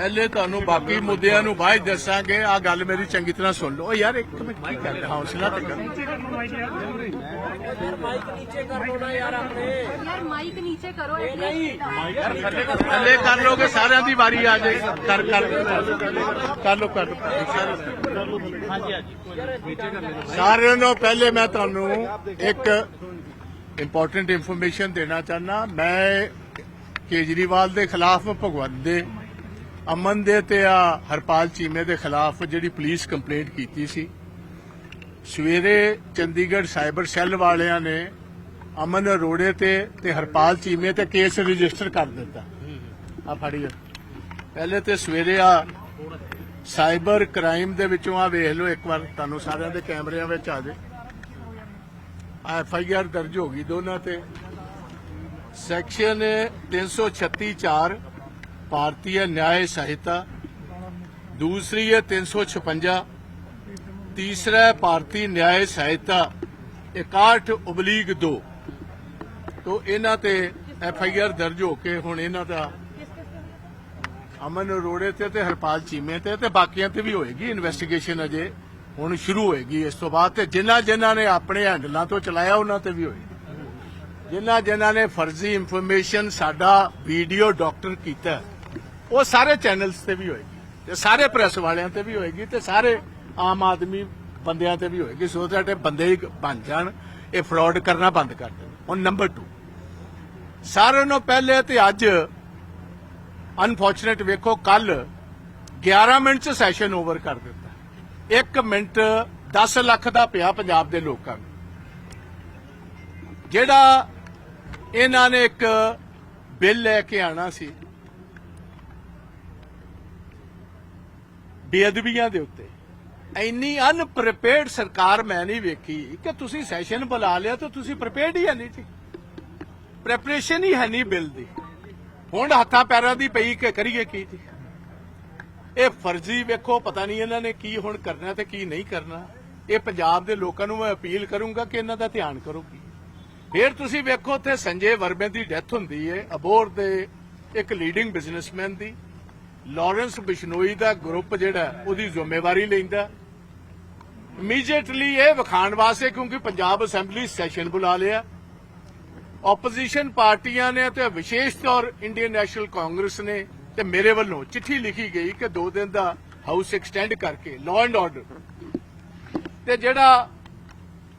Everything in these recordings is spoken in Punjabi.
ਪਹਿਲੇ ਤੁਹਾਨੂੰ ਬਾਕੀ ਮੁੱਦਿਆਂ ਨੂੰ ਬਾਅਦ ਦੱਸਾਂਗੇ। ਆ ਗੱਲ ਮੇਰੀ ਚੰਗੀ ਤਰ੍ਹਾਂ ਸੁਣ ਲਓ। ਯਾਰ ਇੱਕ ਮਿੰਟ ਕੀ ਕਰ ਹੌਸਲਾ ਤੇ ਕਰ। ਮਾਈਕ। ਨੀਚੇ ਕਰ ਦੋ ਯਾਰ ਆਪਣੇ। ਯਾਰ ਮਾਈਕ ਨੀਚੇ ਕਰੋ ਨਹੀਂ। ਕਰ ਲੋਗੇ ਸਾਰਿਆਂ ਦੀ ਵਾਰੀ ਆ ਜਾਏ ਕਰ ਕਰ। ਕਰ ਲੋ ਕਰ ਹਾਂਜੀ ਹਾਂਜੀ ਸਾਰਿਆਂ ਨੂੰ ਪਹਿਲੇ ਮੈਂ ਤੁਹਾਨੂੰ ਇੱਕ ਇੰਪੋਰਟੈਂਟ ਇਨਫੋਰਮੇਸ਼ਨ ਦੇਣਾ ਚਾਹਨਾ ਮੈਂ ਕੇਜਰੀਵਾਲ ਦੇ ਖਿਲਾਫ ਭਗਵੰਤ ਦੇ ਅਮਨ ਦੇ ਤੇ ਆ ਹਰਪਾਲ ਚੀਮੇ ਦੇ ਖਿਲਾਫ ਜਿਹੜੀ ਪੁਲਿਸ ਕੰਪਲੇਂਟ ਕੀਤੀ ਸੀ, ਸਵੇਰੇ ਚੰਡੀਗੜ੍ਹ ਸਾਈਬਰ ਸੈੱਲ ਵਾਲਿਆਂ ਨੇ ਅਮਨ ਅਰੋੜੇ ਤੇ ਤੇ ਹਰਪਾਲ ਚੀਮੇ ਤੇ ਕੇਸ ਰਜਿਸਟਰ ਕਰ ਦਿੱਤਾ। ਆ ਫੜੀਏ ਪਹਿਲੇ ਤੇ ਸਵੇਰੇ ਆ ਸਾਈਬਰ ਕ੍ਰਾਈਮ ਦੇ ਵਿੱਚੋਂ ਆ ਵੇਖ ਲਓ ਇੱਕ ਵਾਰ, ਤੁਹਾਨੂੰ ਸਾਰਿਆਂ ਦੇ ਕੈਮਰਿਆਂ ਵਿੱਚ ਆ ਜੇ। ਐਫ ਆਈ ਆਰ ਦਰਜ ਹੋ ਗਈ ਦੋਨਾਂ ਤੇ। ਸੈਕਸ਼ਨ 336 4 ਭਾਰਤੀ भारतीय न्याय संहिता दूसरी है 356 तीसरा है ਭਾਰਤੀ ਨਿਆਇ ਸਹਾਇਤਾ ਇਕਾਠ ਉਬਲੀਗ 2 ਤੋਂ ਇਹਨਾਂ ਤੇ ਐਫ ਆਈ ਆਰ ਦਰਜ ਹੋ ਕੇ ਹੁਣ ਇਹਨਾਂ ਦਾ ਅਮਨ ਰੋੜੇ ਤੇ ਤੇ ਹਰਪਾਲ ਚੀਮੇ ਤੇ ਤੇ ਬਾਕੀਆਂ ਤੇ ਵੀ ਹੋਏਗੀ ਇਨਵੈਸਟੀਗੇਸ਼ਨ ਅਜੇ, ਹੁਣ ਸ਼ੁਰੂ ਹੋਏਗੀ ਇਸ ਤੋਂ ਬਾਅਦ ਤੇ ਜਿਨ੍ਹਾਂ ਜਿਨ੍ਹਾਂ ਨੇ ਆਪਣੇ ਹੈਂਡਲਾਂ ਤੋਂ ਚਲਾਇਆ ਉਹਨਾਂ ਤੇ ਵੀ ਹੋਏਗੀ। ਜਿਨ੍ਹਾਂ ਜਿਨ੍ਹਾਂ ਨੇ ਫਰਜ਼ੀ ਇਨਫੋਰਮੇਸ਼ਨ ਸਾਡਾ ਵੀਡੀਓ ਡਾਕਟਰ ਕੀਤਾ ਉਹ ਸਾਰੇ ਚੈਨਲਸ ਤੇ ਵੀ ਹੋਏਗੀ। ਤੇ ਸਾਰੇ ਪ੍ਰੈਸ ਵਾਲਿਆਂ ਤੇ ਵੀ ਹੋਏਗੀ ਤੇ ਸਾਰੇ ਆਮ ਆਦਮੀ ਬੰਦਿਆਂ ਤੇ ਵੀ ਹੋਏਗੀ, ਸੋ ਦੈਟ ਇਹ ਬੰਦੇ ਹੀ ਬਣ ਜਾਣ, ਇਹ ਫਰਾਡ ਕਰਨਾ ਬੰਦ ਕਰ ਦੇਣ। ਹੁਣ ਨੰਬਰ 2 ਸਾਰਿਆਂ ਨੂੰ ਪਹਿਲੇ ਤੇ ਅੱਜ ਅਨਫੋਰਚੂਨੇਟ ਵੇਖੋ, ਕੱਲ 11 ਮਿੰਟ ਚ ਸੈਸ਼ਨ ਓਵਰ ਕਰ ਦਿੱਤਾ। 1 ਮਿੰਟ 10 ਲੱਖ ਦਾ ਪਿਆ ਪੰਜਾਬ ਦੇ ਲੋਕਾਂ ਨੂੰ। ਜਿਹੜਾ ਇਹਨਾਂ ਨੇ ਇੱਕ ਬਿੱਲ ਲੈ ਕੇ ਆਣਾ ਸੀ ਬੇਅਦਬੀਆਂ ਦੇ ਉੱਤੇ। ਇੰਨੀ ਅਨਪ੍ਰਿਪੇਅਰਡ ਸਰਕਾਰ ਮੈਂ ਨਹੀਂ ਵੇਖੀ ਕਿ ਤੁਸੀਂ ਸੈਸ਼ਨ ਬੁਲਾ ਲਿਆ ਤਾਂ ਤੁਸੀਂ ਪ੍ਰਿਪੇਅਰਡ ਹੀ ਹੈ ਨਹੀਂ ਸੀ ਪ੍ਰੈਪਰੇਸ਼ਨ ਹੀ ਹੈ ਨਹੀਂ ਬਿੱਲ ਦੀ। ਹੁਣ ਹੱਥਾਂ ਪੈਰਾਂ ਦੀ ਪਈ ਕਿ ਕਰੀਏ ਕੀ ਜੀ। ਇਹ ਫਰਜ਼ੀ ਵੇਖੋ, ਪਤਾ ਨਹੀਂ ਇਹਨਾਂ ਨੇ ਕੀ ਹੁਣ ਕਰਨਾ ਤੇ ਕੀ ਨਹੀਂ ਕਰਨਾ। ਇਹ ਪੰਜਾਬ ਦੇ ਲੋਕਾਂ ਨੂੰ ਮੈਂ ਅਪੀਲ ਕਰੂੰਗਾ ਕਿ ਇਹਨਾਂ ਦਾ ਧਿਆਨ ਕਰੋ ਫਿਰ ਤੁਸੀਂ ਵੇਖੋ, ਉੱਥੇ ਸੰਜੇ ਵਰਮੇ ਦੀ ਡੈਥ ਹੁੰਦੀ ਹੈ ਅਬੋਰ ਦੇ ਇੱਕ ਲੀਡਿੰਗ ਬਿਜ਼ਨਸਮੈਨ ਦੀ। ਲਾਰੈਂਸ ਬਿਸ਼ਨੋਈ ਦਾ ਗਰੁੱਪ ਜਿਹੜਾ ਉਹਦੀ ਜ਼ਿੰਮੇਵਾਰੀ ਲੈਂਦਾ ਇਮੀਡੀਏਟਲੀ ਇਹ ਵਿਖਾਣ ਵਾਸਤੇ ਕਿਉਂਕਿ ਪੰਜਾਬ ਅਸੈਂਬਲੀ ਸੈਸ਼ਨ ਬੁਲਾ ਲਿਆ। ਆਪੋਜੀਸ਼ਨ ਪਾਰਟੀਆਂ ਨੇ ਤੇ ਵਿਸ਼ੇਸ਼ ਤੌਰ ਇੰਡੀਅਨ ਨੈਸ਼ਨਲ ਕਾਂਗਰਸ ਨੇ ਤੇ ਮੇਰੇ ਵੱਲੋਂ ਚਿੱਠੀ ਲਿਖੀ ਗਈ ਕਿ ਦੋ ਦਿਨ ਦਾ ਹਾਊਸ ਐਕਸਟੈਂਡ ਕਰਕੇ ਲਾਅ ਐਂਡ ਆਰਡਰ ਤੇ ਜਿਹੜਾ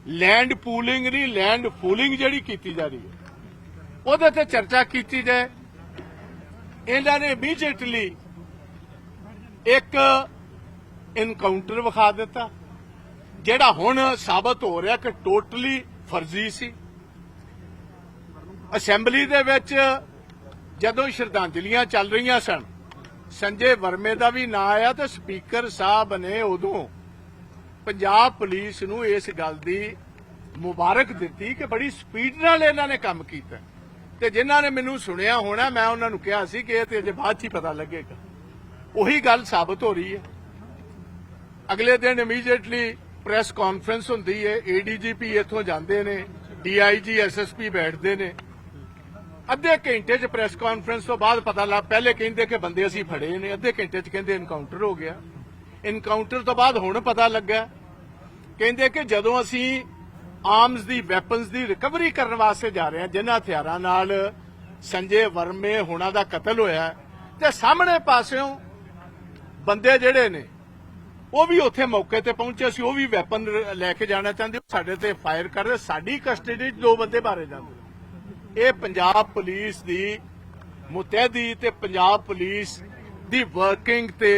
ਲੈਂਡ ਪੂਲਿੰਗ ਦੀ ਲੈਂਡ ਫੂਲਿੰਗ ਜਿਹੜੀ ਕੀਤੀ ਜਾ ਰਹੀ ਹੈ, ਉਹਦੇ ਤੇ ਚਰਚਾ ਕੀਤੀ ਜਾਏ। ਇਹਨਾਂ ਨੇ ਇਮੀਡੀਏਟਲੀ ਇੱਕ ਇਨਕਾਊਂਟਰ ਵਿਖਾ ਦਿੱਤਾ, ਜਿਹੜਾ ਹੁਣ ਸਾਬਤ ਹੋ ਰਿਹਾ ਕਿ ਟੋਟਲੀ ਫਰਜ਼ੀ ਸੀ। ਅਸੈਂਬਲੀ ਦੇ ਵਿੱਚ ਜਦੋਂ ਸ਼ਰਧਾਂਜਲੀਆਂ ਚੱਲ ਰਹੀਆਂ ਸਨ, ਸੰਜੇ ਵਰਮੇ ਦਾ ਵੀ ਨਾਂ ਆਇਆ ਤੇ ਸਪੀਕਰ ਸਾਹਿਬ ਨੇ ਉਦੋਂ ਪੰਜਾਬ ਪੁਲਿਸ ਨੂੰ ਇਸ ਗੱਲ ਦੀ ਮੁਬਾਰਕ ਦਿੱਤੀ ਕਿ ਬੜੀ ਸਪੀਡ ਨਾਲ ਇਹਨਾਂ ਨੇ ਕੰਮ ਕੀਤਾ। ਤੇ ਜਿਨ੍ਹਾਂ ਨੇ ਮੈਨੂੰ ਸੁਣਿਆ ਹੋਣਾ, ਮੈਂ ਉਹਨਾਂ ਨੂੰ ਕਿਹਾ ਸੀ ਕਿ ਇਹ ਤੇ ਅਜੇ ਬਾਅਦ 'ਚ ਹੀ ਪਤਾ ਲੱਗੇਗਾ। ਉਹੀ ਗੱਲ ਸਾਬਤ ਹੋ ਰਹੀ ਹੈ। ਅਗਲੇ ਦਿਨ ਇਮੀਡੀਏਟਲੀ ਪ੍ਰੈਸ ਕਾਨਫਰੰਸ ਹੁੰਦੀ ਹੈ। ਏਡੀਜੀਪੀ ਇੱਥੋਂ ਜਾਂਦੇ ਨੇ ਡੀਆਈਜੀ ਐਸਐਸਪੀ ਬੈਠਦੇ ਨੇ। ਅੱਧੇ ਘੰਟੇ 'ਚ ਪ੍ਰੈਸ ਕਾਨਫਰੰਸ ਤੋਂ ਬਾਅਦ ਪਤਾ ਲੱਗ, ਪਹਿਲੇ ਕਹਿੰਦੇ ਕਿ ਬੰਦੇ ਅਸੀਂ ਫੜੇ ਨੇ, ਅੱਧੇ ਘੰਟੇ 'ਚ ਕਹਿੰਦੇ ਇਨਕਾਊਂਟਰ ਹੋ ਗਿਆ। ਇਨਕਾਊਂਟਰ ਤੋਂ ਬਾਅਦ ਹੁਣ ਪਤਾ ਲੱਗਾ, ਕਹਿੰਦੇ ਕਿ ਜਦੋਂ ਅਸੀਂ ਆਰਮਸ ਦੀ ਵੈਪਨਸ ਦੀ ਰਿਕਵਰੀ ਕਰਨ ਵਾਸਤੇ ਜਾ ਰਹੇ ਹਾਂ, ਜਿਨ੍ਹਾਂ ਹਥਿਆਰਾਂ ਨਾਲ ਸੰਜੇ ਵਰਮੇ ਹੁਣਾਂ ਦਾ ਕਤਲ ਹੋਇਆ, ਤੇ ਸਾਹਮਣੇ ਪਾਸਿਓਂ ਬੰਦੇ ਜਿਹੜੇ ਨੇ, ਉਹ ਵੀ ਉੱਥੇ ਮੌਕੇ ਤੇ ਪਹੁੰਚੇ ਸੀ ਉਹ ਵੀ ਵੈਪਨ ਲੈ ਕੇ ਜਾਣਾ ਚਾਹੁੰਦੇ ਸਾਡੇ ਤੇ ਫਾਇਰ ਕਰ ਰਹੇ, ਸਾਡੀ ਕਸਟਡੀ 'ਚ ਦੋ ਬੰਦੇ ਮਾਰੇ ਜਾਂਦੇ ਇਹ ਪੰਜਾਬ ਪੁਲਿਸ ਦੀ ਮੁਤਹਿਦੀ ਤੇ ਪੰਜਾਬ ਪੁਲਿਸ ਦੀ ਵਰਕਿੰਗ ਤੇ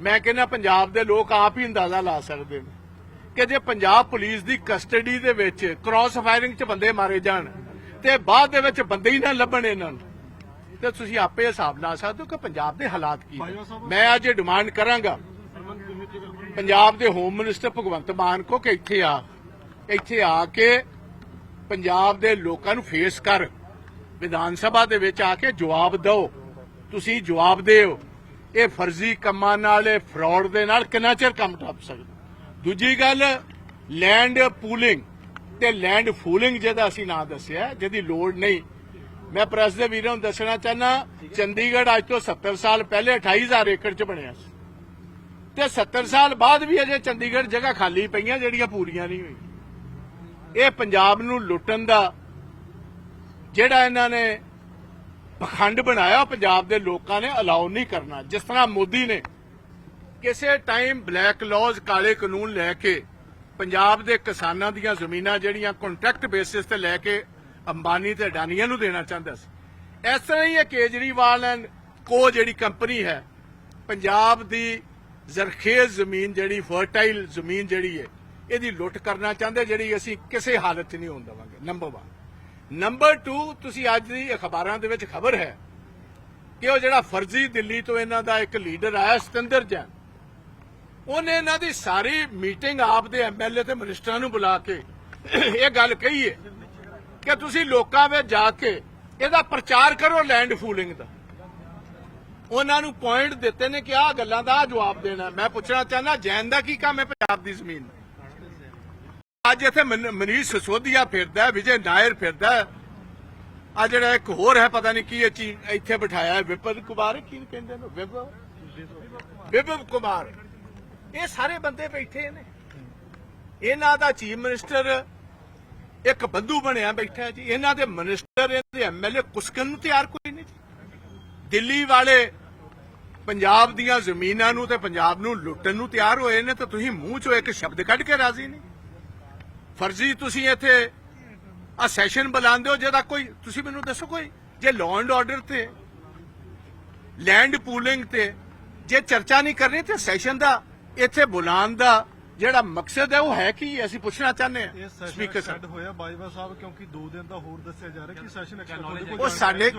ਮੈਂ ਕਹਿੰਦਾ ਪੰਜਾਬ ਦੇ ਲੋਕ ਆਪ ਹੀ ਅੰਦਾਜ਼ਾ ਲਾ ਸਕਦੇ ਨੇ ਕਿ ਜੇ ਪੰਜਾਬ ਪੁਲਿਸ ਦੀ ਕਸਟਡੀ ਦੇ ਵਿੱਚ ਕ੍ਰਾਸ ਫਾਇਰਿੰਗ 'ਚ ਬੰਦੇ ਮਾਰੇ ਜਾਣ ਤੇ ਬਾਅਦ ਦੇ ਵਿੱਚ ਬੰਦੇ ਹੀ ਨਾ ਲੱਭਣ ਇਹਨਾਂ ਨੂੰ। ਤੇ ਤੁਸੀਂ ਆਪੇ ਹਿਸਾਬ ਲਾ ਸਕਦੇ ਹੋ ਕਿ ਪੰਜਾਬ ਦੇ ਹਾਲਾਤ ਕੀ ਨੇ। ਮੈਂ ਅੱਜ ਡਿਮਾਂਡ ਕਰਾਂਗਾ ਪੰਜਾਬ ਦੇ ਹੋਮ ਮਿਨਿਸਟਰ ਭਗਵੰਤ ਮਾਨ ਕੋ ਕਿ ਇੱਥੇ ਆ ਇੱਥੇ ਆ ਕੇ ਪੰਜਾਬ ਦੇ ਲੋਕਾਂ ਨੂੰ ਫੇਸ ਕਰ ਵਿਧਾਨ ਸਭਾ ਦੇ ਵਿੱਚ ਆ ਕੇ ਜਵਾਬ ਦਿਓ। ਤੁਸੀਂ ਜਵਾਬ ਦਿਓ। ਇਹ ਫਰਜ਼ੀ ਕੰਮਾਂ ਨਾਲ ਇਹ ਫਰਾਡ ਦੇ ਨਾਲ ਕਿੰਨਾ ਚਿਰ ਕੰਮ ਟੱਪ ਸਕਦਾ? ਦੂਜੀ ਗੱਲ ਲੈਂਡ ਪੂਲਿੰਗ ਤੇ ਲੈਂਡ ਫੂਲਿੰਗ ਜਿਹਦਾ ਅਸੀਂ ਨਾਂ ਦੱਸਿਆ ਜਿਹਦੀ ਲੋੜ ਨਹੀਂ। ਮੈਂ ਪ੍ਰੈਸ ਦੇ ਵੀਰਾਂ ਨੂੰ ਦੱਸਣਾ ਚਾਹਨਾ ਚੰਡੀਗੜ੍ਹ ਅੱਜ ਤੋਂ 70 ਸਾਲ ਪਹਿਲੇ 28000 ਏਕੜ 'ਚ ਬਣਿਆ ਸੀ। ਤੇ 70 ਸਾਲ ਬਾਅਦ ਵੀ ਅਜੇ ਚੰਡੀਗੜ੍ਹ ਜਗ੍ਹਾ ਖਾਲੀ ਪਈਆਂ, ਜਿਹੜੀਆਂ ਪੂਰੀਆਂ ਨਹੀਂ ਹੋਈਆਂ। ਇਹ ਪੰਜਾਬ ਨੂੰ ਲੁੱਟਣ ਦਾ ਜਿਹੜਾ ਇਹਨਾਂ ਨੇ ਪਖੰਡ ਬਣਾਇਆ, ਉਹ ਪੰਜਾਬ ਦੇ ਲੋਕਾਂ ਨੇ ਅਲਾਉ ਨਹੀਂ ਕਰਨਾ। ਜਿਸ ਤਰ੍ਹਾਂ ਮੋਦੀ ਨੇ ਕਿਸੇ ਟਾਈਮ ਬਲੈਕ ਲਾਜ਼ ਕਾਲੇ ਕਾਨੂੰਨ ਲੈ ਕੇ ਪੰਜਾਬ ਦੇ ਕਿਸਾਨਾਂ ਦੀਆਂ ਜ਼ਮੀਨਾਂ ਜਿਹੜੀਆਂ ਕੰਟਰੈਕਟ ਬੇਸਿਸ ਤੇ ਲੈ ਕੇ ਅੰਬਾਨੀ ਤੇ ਅਡਾਨੀਆਂ ਨੂੰ ਦੇਣਾ ਚਾਹੁੰਦਾ ਸੀ। ਇਸ ਤਰ੍ਹਾਂ ਹੀ ਇਹ ਕੇਜਰੀਵਾਲ ਐਂਡ ਕੋ ਜਿਹੜੀ ਕੰਪਨੀ ਹੈ, ਪੰਜਾਬ ਦੀ ਜ਼ਰਖੇਜ਼ ਜ਼ਮੀਨ ਜਿਹੜੀ ਫਰਟਾਈਲ ਜ਼ਮੀਨ ਜਿਹੜੀ ਹੈ, ਇਹਦੀ ਲੁੱਟ ਕਰਨਾ ਚਾਹੁੰਦੇ, ਜਿਹੜੀ ਅਸੀਂ ਕਿਸੇ ਹਾਲਤ 'ਚ ਨਹੀਂ ਹੋਣ ਦੇਵਾਂਗੇ। ਨੰਬਰ 1 ਨੰਬਰ 2 ਤੁਸੀਂ ਅੱਜ ਦੀ ਅਖਬਾਰਾਂ ਦੇ ਵਿੱਚ ਖਬਰ ਹੈ ਕਿ ਉਹ ਜਿਹੜਾ ਫਰਜ਼ੀ ਦਿੱਲੀ ਤੋਂ ਇਹਨਾਂ ਦਾ ਇੱਕ ਲੀਡਰ ਆਇਆ, ਸਤਿੰਦਰ ਜੈਨ, ਉਹਨੇ ਇਹਨਾਂ ਦੀ ਸਾਰੀ ਮੀਟਿੰਗ ਆਪ ਦੇ ਐਮਐਲਏ ਤੇ ਮਿਨਿਸਟਰਾਂ ਨੂੰ ਬੁਲਾ ਕੇ ਇਹ ਗੱਲ ਕਹੀ ਹੈ ਕਿ ਤੁਸੀਂ ਲੋਕਾਂ ਵਿੱਚ ਜਾ ਕੇ ਇਹਦਾ ਪ੍ਰਚਾਰ ਕਰੋ ਲੈਂਡ ਫੂਲਿੰਗ ਦਾ। ਉਹਨਾਂ ਨੂੰ ਪੁਆਇੰਟ ਦਿੱਤੇ ਨੇ ਕਿ ਆਹ ਗੱਲਾਂ ਦਾ ਜਵਾਬ ਦੇਣਾ। ਮੈਂ ਪੁੱਛਣਾ ਚਾਹੁੰਦਾ, ਜੈਨ ਦਾ ਕੀ ਕੰਮ ਹੈ ਪੰਜਾਬ ਦੀ ਜ਼ਮੀਨ ਅੱਜ ਇੱਥੇ ਮਨੀਸ਼ ਸਸੋਦੀਆ ਫਿਰਦਾ, ਵਿਜੇ ਨਾਇਰ ਫਿਰਦਾ। ਆ ਜਿਹੜਾ ਇੱਕ ਹੋਰ ਹੈ, ਪਤਾ ਨਹੀਂ ਕੀ ਇਹ ਚੀ ਇੱਥੇ ਬਿਠਾਇਆ ਹੈ। ਵਿਪਨ ਕੁਮਾਰ, ਕੀ ਕਹਿੰਦੇ ਨੇ? ਵਿਭਵ ਵਿਭਵ ਕੁਮਾਰ। ਇਹ ਸਾਰੇ ਬੰਦੇ ਬੈਠੇ ਨੇ। ਇਹਨਾਂ ਦਾ ਚੀਫ ਮਿਨਿਸਟਰ ਇੱਕ ਬੰਦੂ ਬਣਿਆ ਬੈਠਾ ਜੀ, ਇਹਨਾਂ ਦੇ ਮਿਨਿਸਟਰ ਇਹਨਾਂ ਦੇ ਐਮਐਲਏ ਕੁਸਕਨ ਨੂੰ ਤਿਆਰ ਕੋਈ ਨਹੀਂ ਜੀ। ਦਿੱਲੀ ਵਾਲੇ ਪੰਜਾਬ ਦੀਆਂ ਜ਼ਮੀਨਾਂ ਨੂੰ ਤੇ ਪੰਜਾਬ ਨੂੰ ਲੁੱਟਣ ਨੂੰ ਤਿਆਰ ਹੋਏ ਨੇ ਤਾਂ ਤੁਸੀਂ ਮੂੰਹ ਚੋਂ ਇੱਕ ਸ਼ਬਦ ਕੱਢ ਕੇ ਰਾਜ਼ੀ ਨਹੀਂ। ਫਰਜ਼ੀ ਤੁਸੀਂ ਇੱਥੇ ਆ ਸੈਸ਼ਨ ਬੁਲਾਉਂਦੇ ਹੋ, ਜਿਹਦਾ ਕੋਈ ਤੁਸੀਂ ਮੈਨੂੰ ਦੱਸੋ ਕੋਈ, ਜੇ ਲਾਅ ਐਂਡ ਆਰਡਰ ਤੇ ਲੈਂਡ ਪੂਲਿੰਗ ਤੇ ਜੇ ਚਰਚਾ ਨਹੀਂ ਕਰਨੀ ਤੇ ਸੈਸ਼ਨ ਦਾ, ਇੱਥੇ ਬੁਲਾਉਣ ਦਾ ਜਿਹੜਾ ਮਕਸਦ ਹੈ ਉਹ ਹੈ ਕੀ? ਅਸੀਂ ਪੁੱਛਣਾ ਚਾਹੁੰਦੇ ਹਾਂ। ਸਪੀਕਰ ਸਾਹਿਬ। ਹੋਇਆ ਬਾਜਵਾ ਸਾਹਿਬ ਕਿਉਂਕਿ 2 ਦਿਨ ਦਾ ਹੋਰ ਦੱਸਿਆ ਜਾ ਰਿਹਾ ਕਿ ਸੈਸ਼ਨ ਐਕਸਟੈਂਡ ਉਹ ਸਾਡੇ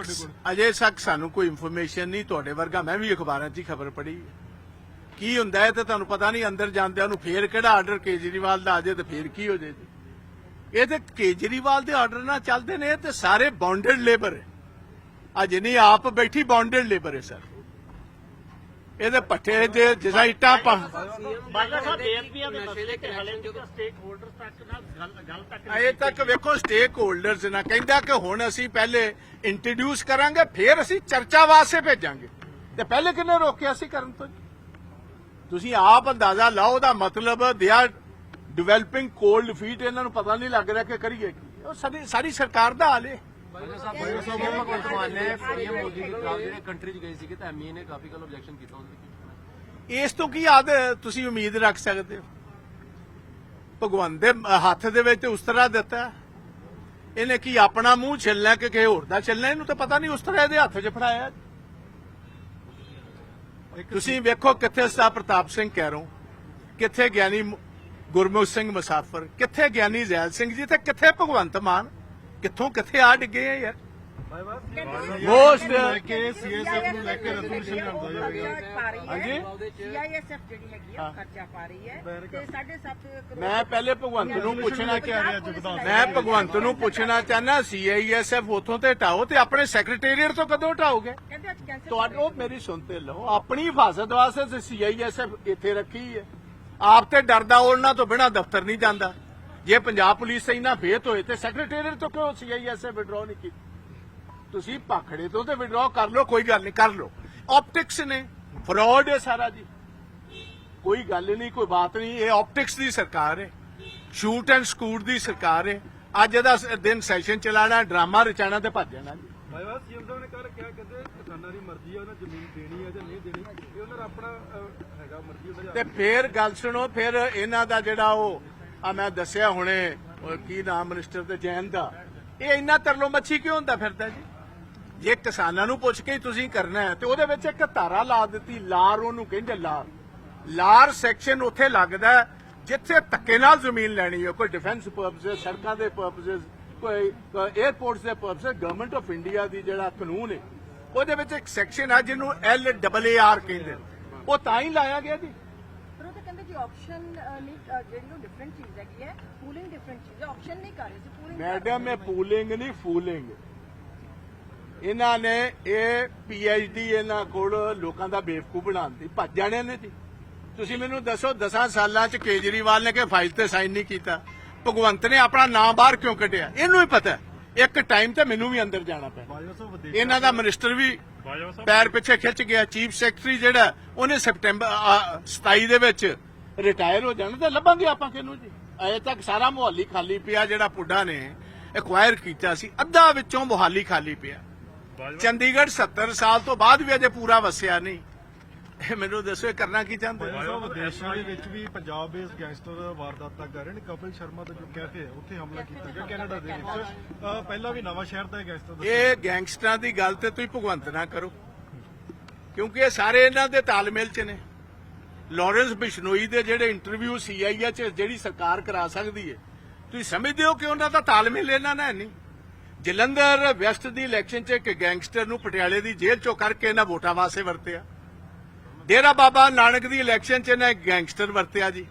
ਅਜੇ ਤੱਕ ਸਾਨੂੰ ਕੋਈ ਇਨਫੋਰਮੇਸ਼ਨ ਨਹੀਂ ਤੁਹਾਡੇ ਵਰਗਾ ਮੈਂ ਵੀ ਅਖਬਾਰਾਂ 'ਚ ਹੀ ਖਬਰ ਪੜ੍ਹੀ ਕੀ ਹੁੰਦਾ ਹੈ ਤੇ ਤੁਹਾਨੂੰ ਪਤਾ ਨਹੀਂ ਅੰਦਰ ਜਾਂਦਿਆਂ ਨੂੰ ਫੇਰ ਕਿਹੜਾ ਆਰਡਰ ਕੇਜਰੀਵਾਲ ਦਾ ਆ ਜਾਏ ਤੇ ਫੇਰ ਕੀ ਹੋ ਜਾਏ ਜੀ। ਇਹ ਤੇ ਕੇਜਰੀਵਾਲ ਦੇ ਆਰਡਰ ਨਾਲ ਚੱਲਦੇ ਨੇ ਤੇ ਸਾਰੇ ਬੌਂਡਡ ਲੇਬਰ ਆ ਜਿੰਨੀ ਆਪ ਬੈਠੀ ਬੌਂਡਡ ਲੇਬਰ ਹੈ ਸਰ ਇਹਦੇ ਪੱਠੇ ਜੇ ਜਿਸਾ ਇੱਟਾਂ ਪਾ ਬਾਲਾ ਸਾਹਿਬ ਬੇਅਦਬੀਆਂ ਦੇ ਮਸਲੇ ਤੇ ਹਲੇ ਜਦੋਂ ਸਟੇਕ ਹੋਲਡਰ ਤੱਕ ਨਾ ਗੱਲ ਗੱਲ ਤੱਕ ਅਜੇ ਤੱਕ ਵੇਖੋ ਸਟੇਕ ਹੋਲਡਰਸ ਨਾ ਕਹਿੰਦਾ ਕਿ ਹੁਣ ਅਸੀਂ ਪਹਿਲੇ ਇੰਟਰੋਡਿਊਸ ਕਰਾਂਗੇ ਫਿਰ ਅਸੀਂ ਚਰਚਾ ਵਾਸਤੇ ਭੇਜਾਂਗੇ। ਤੇ ਪਹਿਲੇ ਕਿੰਨੇ ਰੋਕਿਆ ਸੀ ਕਰਨ ਤੋਂ ਤੁਸੀਂ ਆਪ ਅੰਦਾਜ਼ਾ ਲਾਓ ਦਾ ਮਤਲਬ they are developing cold feet ਇਹਨਾਂ ਨੂੰ ਪਤਾ ਨਹੀਂ ਲੱਗ ਰਿਹਾ ਕਿ ਕਰੀਏ ਕੀ। ਉਹ ਸਾਡੀ ਸਾਰੀ ਸਰਕਾਰ ਦਾ ਹਾਲ ਹੈ ਭਗਵੰਤ ਮਾਨ ਨੇ ਪੀਐਮ ਮੋਦੀ ਦੇ ਖਿਲਾਫ ਜਿਹੜੇ ਕੰਟਰੀ 'ਚ ਗਏ ਸੀਗੇ ਤਾਂ ਐਮਏ ਨੇ ਕਾਫੀ ਗੱਲ ਆਬਜੈਕਸ਼ਨ ਕੀਤਾ ਉਹਦੇ ਵਿੱਚ। ਇਸ ਤੋਂ ਕੀ ਆਦ ਤੁਸੀਂ ਉਮੀਦ ਰੱਖ ਸਕਦੇ ਹੋ? ਭਗਵਾਨ ਦੇ ਹੱਥ ਦੇ ਵਿੱਚ ਤੇ ਉਸ ਤਰ੍ਹਾਂ ਦਿੱਤਾ ਇਹਨੇ ਕੀ ਆਪਣਾ ਮੂੰਹ ਛਿੱਲਣਾ ਕਿ ਕਿਸੇ ਹੋਰ ਦਾ ਛਿੱਲਣਾ? ਇਹਨੂੰ ਤਾਂ ਪਤਾ ਨਹੀਂ ਉਸ ਤਰ੍ਹਾਂ ਇਹਦੇ ਹੱਥ 'ਚ ਫੜਾਇਆ। ਤੁਸੀਂ ਵੇਖੋ ਕਿੱਥੇ ਸਤਾ ਪ੍ਰਤਾਪ ਸਿੰਘ ਕਹਿਰੋ ਕਿੱਥੇ ਗਿਆਨੀ ਗੁਰਮੁਖ ਸਿੰਘ ਮੁਸਾਫਰ? ਕਿੱਥੇ ਗਿਆਨੀ ਜ਼ੈਲ ਸਿੰਘ ਜੀ ਤੇ ਕਿੱਥੇ ਭਗਵੰਤ ਮਾਨ? ਕਿੱਥੋਂ ਕਿੱਥੇ ਆ ਡਿੱਗੇ ਆ ਯਾਰ? ਲੈ ਕੇ ਸੀਐਸਐਫ ਨੂੰ ਲੈ ਕੇ ਰੈਜ਼ੋਲੂਸ਼ਨ ਲਿਆਂਦਾ ਜਾਵੇਗਾ ਹਾਂਜੀ? ਸੀਆਈਐਸਐਫ ਜਿਹੜੀ ਹੈਗੀ ਆ ਖਰਚਾ ਪਾ ਰਹੀ ਹੈ। ਤੇ 7.5 ਕਰੋੜ ਮੈਂ ਪਹਿਲੇ ਭਗਵੰਤ ਨੂੰ ਪੁੱਛਣਾ ਜਗਦਾਂ ਮੈਂ ਭਗਵੰਤ ਨੂੰ ਪੁੱਛਣਾ ਚਾਹਨਾ ਸੀਆਈਐਸਐਫ ਉਥੋਂ ਤੇ ਹਟਾਓ ਤੇ ਆਪਣੇ ਸੈਕਟਰੀਏਟ ਤੋਂ ਕਦੋਂ ਹਟਾਓਗੇ? ਉਹ ਮੇਰੀ ਸੁਣਤੇ ਲਓ ਆਪਣੀ ਹਿਫਾਜ਼ਤ ਵਾਸਤੇ ਸੀਆਈਐਸਐਫ ਇੱਥੇ ਰੱਖੀ ਹੈ। ਆਪ ਤੇ ਡਰਦਾ ਉਹਨਾਂ ਤੋਂ ਬਿਨਾ ਦਫ਼ਤਰ ਨਹੀਂ ਜਾਂਦਾ। ਜੇ ਪੰਜਾਬ ਪੁਲਿਸ ਤੇ ਇੰਨਾ ਹੋਏ ਤੇ ਸੈਕਟਰੀਏਟ ਤੋਂ ਕਿਉਂ ਸੀਆਈਐਸਐਫ ਵਿਡਰਾਅ ਨਹੀਂ ਕੀਤੀ? ਤੁਸੀਂ ਭਾਖੜੇ ਤੋਂ ਤੇ ਵਿਡਰਾਅ ਕਰ ਲਓ ਕੋਈ ਗੱਲ ਨਹੀਂ ਕਰ ਲਓ। ਆਪਟਿਕਸ ਨੇ ਫਰਾਡ ਹੈ ਸਾਰਾ ਜੀ। ਕੋਈ ਗੱਲ ਨਹੀਂ ਕੋਈ ਬਾਤ ਨਹੀਂ ਇਹ ਆਪਟਿਕਸ ਦੀ ਸਰਕਾਰ ਹੈ। ਸ਼ੂਟ ਐਂਡ ਸਕੂਟ ਦੀ ਸਰਕਾਰ ਹੈ। ਅੱਜ ਇਹਦਾ ਦਿਨ ਸੈਸ਼ਨ ਚਲਾਣਾ ਡਰਾਮਾ ਰਚਾਣਾ ਤੇ ਭੱਜ ਜਾਣਾ ਜੀ। ਬਾਜਵਾ ਸੀਐਮ ਸਾਹਿਬ ਨੇ ਕੱਲ ਕਿਹਾ ਕਹਿੰਦੇ ਕਿਸਾਨਾਂ ਦੀ ਮਰਜ਼ੀ ਹੈ ਉਹਨਾਂ ਜ਼ਮੀਨ ਦੇਣੀ ਹੈ ਜਾਂ ਨਹੀਂ ਦੇਣੀ ਇਹ ਉਹਨਾਂ ਦਾ ਆਪਣਾ ਅਹ, ਹੈਗਾ ਮਰਜ਼ੀ ਉਹਨਾਂ ਦੀ ਤੇ ਫੇਰ ਗੱਲ ਸੁਣੋ ਫਿਰ ਇਹਨਾਂ ਦਾ ਜਿਹੜਾ ਉਹ ਆ ਮੈਂ ਦੱਸਿਆ ਹੁਣੇ ਕੀ ਨਾਮ ਮਿਨਿਸਟਰ ਤੇ ਜੈਨ ਦਾ। ਇਹ ਇੰਨਾ ਤਰਲੋ ਮੱਛੀ ਕਿਉਂ ਹੁੰਦਾ ਫਿਰਦਾ ਜੀ? ਜੇ ਕਿਸਾਨਾਂ ਨੂੰ ਪੁੱਛ ਕੇ ਤੁਸੀਂ ਕਰਨਾ ਹੈ, ਤੇ ਉਹਦੇ ਵਿੱਚ ਇੱਕ ਧਾਰਾ ਲਾ ਦਿੱਤੀ, ਲਾਰ ਉਹਨੂੰ ਕਹਿੰਦੇ ਲਾਰ। ਲਾਰ ਸੈਕਸ਼ਨ ਉੱਥੇ ਲੱਗਦਾ ਜਿੱਥੇ ਧੱਕੇ ਨਾਲ ਜ਼ਮੀਨ ਲੈਣੀ ਹੈ, ਕੋਈ ਡਿਫੈਂਸ ਪਰਪਸ ਸੜਕਾਂ ਦੇ ਪਰਪਸ ਕੋਈ 에ਅਰਪੋਰਟਸ ਦੇ ਪਰਪਸ ਗਵਰਨਮੈਂਟ ਆਫ ਇੰਡੀਆ ਦੀ ਜਿਹੜਾ ਕਾਨੂੰਨ ਹੈ, ਉਹਦੇ ਵਿੱਚ ਇੱਕ ਸੈਕਸ਼ਨ ਆ ਜਿਹਨੂੰ ਐਲ ਡਬਲ ਏ ਆਰ ਕਹਿੰਦੇ ਉਹ ਤਾਂ ਹੀ ਲਾਇਆ ਗਿਆ ਜੀ। ਜੀ ਆਪਸ਼ਨ ਨਹੀਂ ਜਿਹੜੀ ਉਹ ਡਿਫਰੈਂਟ ਚੀਜ਼ ਹੈਗੀ ਹੈ ਪੂਲਿੰਗ ਡਿਫਰੈਂਟ ਚੀਜ਼ ਹੈ। ਆਪਸ਼ਨ ਨਹੀਂ ਕਰ ਰਹੇ ਸੀ ਪੂਲਿੰਗ ਮੈਡਮ ਇਹ ਪੂਲਿੰਗ ਨਹੀਂ ਫੂਲਿੰਗ ਇਹਨਾਂ ਨੇ ਇਹ ਪੀਐਚਡੀ ਇਹਨਾਂ ਕੋਲ ਲੋਕਾਂ ਦਾ ਬੇਵਕੂਫ ਬਣਾਉਂਦੀ ਭੱਜ ਜਾਣੇ ਨੇ ਜੀ। ਤੁਸੀਂ ਮੈਨੂੰ ਦੱਸੋ 10 ਸਾਲਾਂ ਚ ਕੇਜਰੀਵਾਲ ਨੇ ਕਿ ਫਾਈਲ ਤੇ ਸਾਈਨ ਨਹੀਂ ਕੀਤਾ? ਭਗਵੰਤ ਨੇ ਆਪਣਾ ਨਾਮ ਬਾਹਰ ਕਿਉਂ ਕੱਢਿਆ? ਇਹਨੂੰ ਹੀ ਪਤਾ ਇੱਕ ਟਾਈਮ ਤੇ ਮੈਨੂੰ ਵੀ ਅੰਦਰ ਜਾਣਾ ਪਿਆ ਇਹਨਾਂ ਦਾ ਮਿਨਿਸਟਰ ਵੀ ਪੈਰ ਪਿੱਛੇ ਖਿੱਚ ਗਿਆ ਚੀਫ ਸੈਕਟਰੀ ਜਿਹੜਾ ਉਹਨੇ ਸਪਟੈਂਬਰ ਅ, 27 ਦੇ ਵਿੱਚ ਰਿਟਾਇਰ ਹੋ ਜਾਣਾ ਤੇ ਲੱਭਾਂਗੇ ਆਪਾਂ ਕਿਹਨੂੰ ਜੀ? ਅਜੇ ਤੱਕ ਸਾਰਾ ਮੁਹੱਲੀ ਖਾਲੀ ਪਿਆ ਜਿਹੜਾ ਪੁੱਡਾ ਨੇ ਐਕਵਾਇਰ ਕੀਤਾ ਸੀ ਅੱਧਾ ਵਿੱਚੋਂ ਮੁਹੱਲੀ ਖਾਲੀ ਪਿਆ। ਚੰਡੀਗੜ੍ਹ 70 ਸਾਲ ਤੋਂ ਬਾਅਦ ਵੀ ਅਜੇ ਪੂਰਾ ਵਸਿਆ ਨਹੀਂ। ਇਹ ਮੈਨੂੰ ਦੱਸੋ ਇਹ ਕਰਨਾ ਕੀ ਚਾਹੁੰਦੇ? ਸਾਹਿਬ ਵਿਦੇਸ਼ਾਂ ਦੇ ਵਿੱਚ ਵੀ ਪੰਜਾਬ ਬੇਸ ਗੈਂਗਸਟਰ ਵਾਰਦਾਤਾਂ ਕਰ ਰਹੇ ਨੇ। ਕਪਿਲ ਸ਼ਰਮਾ ਦਾ ਜੋ ਕੈਫੇ ਹੈ ਉੱਥੇ ਹਮਲਾ ਕੀਤਾ ਗਿਆ ਕੈਨੇਡਾ ਦੇ ਵਿੱਚ। ਪਹਿਲਾਂ ਵੀ ਨਵਾਂ ਸ਼ਹਿਰ ਦਾ ਗੈਂਗਸਟਰ ਇਹ ਗੈਂਗਸਟਰਾਂ ਦੀ ਗੱਲ ਤੇ ਤੁਸੀਂ ਭਗਵੰਤ ਨਾ ਕਰੋ। ਕਿਉਂਕਿ ਇਹ ਸਾਰੇ ਇਹਨਾਂ ਦੇ ਤਾਲਮੇਲ 'ਚ ਨੇ। ਲਾਰੈਂਸ ਬਿਸ਼ਨੋਈ ਦੇ ਜਿਹੜੇ ਇੰਟਰਵਿਊ ਸੀਆਈਏ 'ਚ ਜਿਹੜੀ ਸਰਕਾਰ ਕਰਾ ਸਕਦੀ ਹੈ। ਤੁਸੀਂ ਸਮਝਦੇ ਹੋ ਕਿ ਉਹਨਾਂ ਦਾ ਤਾਲਮੇਲ ਇਹਨਾਂ ਨਾਲ ਨਹੀਂ? ਜਲੰਧਰ ਵੈਸਟ ਦੀ ਇਲੈਕਸ਼ਨ 'ਚ ਇੱਕ ਗੈਂਗਸਟਰ ਨੂੰ ਪਟਿਆਲੇ ਦੀ ਜੇਲ੍ਹ 'ਚੋਂ ਕਰਕੇ ਇਹਨਾਂ ਵੋਟਾਂ ਵਾਸਤੇ ਵਰਤਿਆ। ਡੇਰਾ ਬਾਬਾ ਨਾਨਕ ਦੀ ਇਲੈਕਸ਼ਨ 'ਚ ਇਹਨਾਂ ਗੈਂਗਸਟਰ ਵਰਤਿਆ ਜੀ।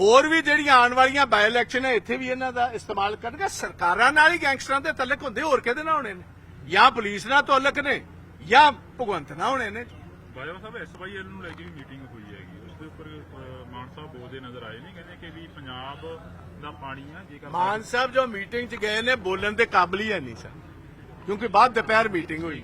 ਹੋਰ ਵੀ ਜਿਹੜੀਆਂ ਆਉਣ ਵਾਲੀਆਂ ਬਾਈ ਇਲੈਕਸ਼ਨ ਹੈ, ਇੱਥੇ ਵੀ ਇਹਨਾਂ ਦਾ ਇਸਤੇਮਾਲ ਕਰਨਗੇ। ਸਰਕਾਰਾਂ ਨਾਲ ਹੀ ਗੈਂਗਸਟਰਾਂ ਦੇ ਤਲਕ ਹੁੰਦੇ, ਹੋਰ ਕਿਹਦੇ ਨਾਲ ਹੋਣੇ ਨੇ? ਜਾਂ ਪੁਲਿਸ ਨਾਲ ਤਲਕ ਨੇ, ਜਾਂ ਭਗਵੰਤ ਨਾਲ ਹੋਣੇ ਨੇ? ਬਾਜਵਾ ਸਾਹਿਬ ਐਸਵਾਈਐਲ ਨੂੰ ਲੈ ਕੇ ਵੀ ਮੀਟਿੰਗ ਹੋਈ ਹੈਗੀ। ਉਸ ਦੇ ਉੱਪਰ ਮਾਨ ਸਾਹਿਬ ਬੋਲਦੇ ਨਜ਼ਰ ਆਏ ਨੇ, ਕਹਿੰਦੇ ਕਿ ਵੀ ਪੰਜਾਬ ਦਾ ਪਾਣੀ ਆ, ਜੇਕਰ ਮਾਨ ਸਾਹਿਬ ਜੋ ਮੀਟਿੰਗ 'ਚ ਗਏ ਨੇ, ਬੋਲਣ ਦੇ ਕਾਬਲ ਹੀ ਹੈ ਨਹੀਂ ਸਰ ਕਿਉਂਕਿ ਬਾਅਦ ਦੁਪਹਿਰ ਮੀਟਿੰਗ ਹੋਈ।